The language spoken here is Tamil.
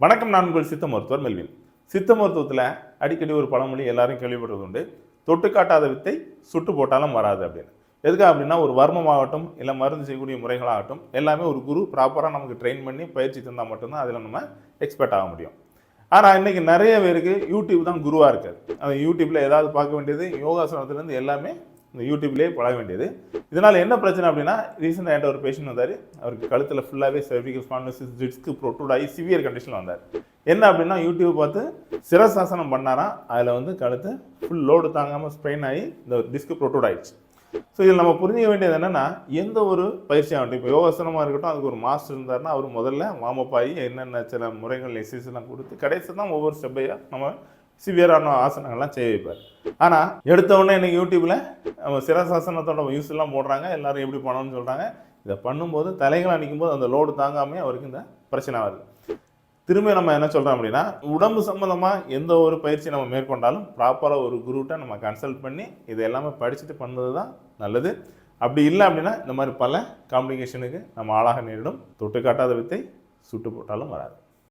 வணக்கம் நான் உங்கள் சித்த மருத்துவர் மெல்வின். சித்த மருத்துவத்தில் அடிக்கடி ஒரு பழமொழி எல்லாரும் கேள்விப்படுறது உண்டு. தொட்டு காட்டாத வித்தை சுட்டு போட்டாலும் வராது அப்படின்னு. எதுக்காக அப்படின்னா ஒரு வர்மமாகட்டும் இல்லை மருந்து செய்யக்கூடிய முறைகளாகட்டும் எல்லாமே ஒரு குரு ப்ராப்பராக நமக்கு ட்ரெயின் பண்ணி பயிற்சி தந்தால் மட்டும்தான் அதில் நம்ம எக்ஸ்பர்ட் ஆக முடியும். ஆனால் இன்னைக்கு நிறைய பேருக்கு யூடியூப் தான் குருவாக இருக்காது அந்த யூடியூப்பில் ஏதாவது பார்க்க வேண்டியது யோகாசனத்துலேருந்து எல்லாமே இந்த யூடியூப்லேயே பழக வேண்டியது. இதனால் என்ன பிரச்சனை அப்படின்னா ரீசெண்டாக என்கிட்ட ஒரு பேஷண்ட் வந்தார். அவருக்கு கழுத்தில் ஃபுல்லாகவே சர்விகல் ஸ்பாண்டோசிஸ் டிஸ்க்கு ப்ரொட்டூட் ஆகி சிவியர் கண்டிஷனில் வந்தார். என்ன அப்படின்னா யூடியூப் பார்த்து சிரசாசனம் பண்ணாராம். அதில் வந்து கழுத்து ஃபுல் லோடு தாங்காமல் ஸ்ப்ரெயின் ஆகி இந்த டிஸ்க்கு ப்ரோட்டூட் ஆயிடுச்சு. ஸோ இதில் நம்ம புரிஞ்சிக்க வேண்டியது என்னென்னா எந்த ஒரு பயிற்சி ஆகட்டும் இப்போ யோகாசனமாக இருக்கட்டும் அதுக்கு ஒரு மாஸ்டர் இருந்தாருன்னா அவர் முதல்ல வார்மப் ஆகி என்னென்ன சில முறைகள் எக்ஸசைஸ்லாம் கொடுத்து கடைசி தான் ஒவ்வொரு ஸ்டெப்பையாக நம்ம சிவியரான ஆசனங்கள்லாம் செய்ய வைப்பார். ஆனால் எடுத்த உடனே யூடியூப்பில் நம்ம சிரசாசனத்தோட யூஸ் எல்லாம் போடுறாங்க. எல்லாரும் எப்படி பண்ணணும்னு சொல்கிறாங்க இதை பண்ணும்போது தலைகளை நிற்கும் போது அந்த லோடு தாங்காமே அவருக்கு இந்த பிரச்சனை வருது. திரும்பி நம்ம என்ன சொல்கிறோம் அப்படின்னா உடம்பு சம்மந்தமாக எந்த ஒரு பயிற்சி நம்ம மேற்கொண்டாலும் ப்ராப்பராக ஒரு குருட்டை நம்ம கன்சல்ட் பண்ணி இது எல்லாமே படிச்சுட்டு பண்ணது தான் நல்லது. அப்படி இல்லை அப்படின்னா இந்த மாதிரி பல காம்ப்ளிகேஷனுக்கு நம்ம ஆளாக நேரிடும். தொட்டு காட்டாத வித்தை சுட்டு போட்டாலும் வராது.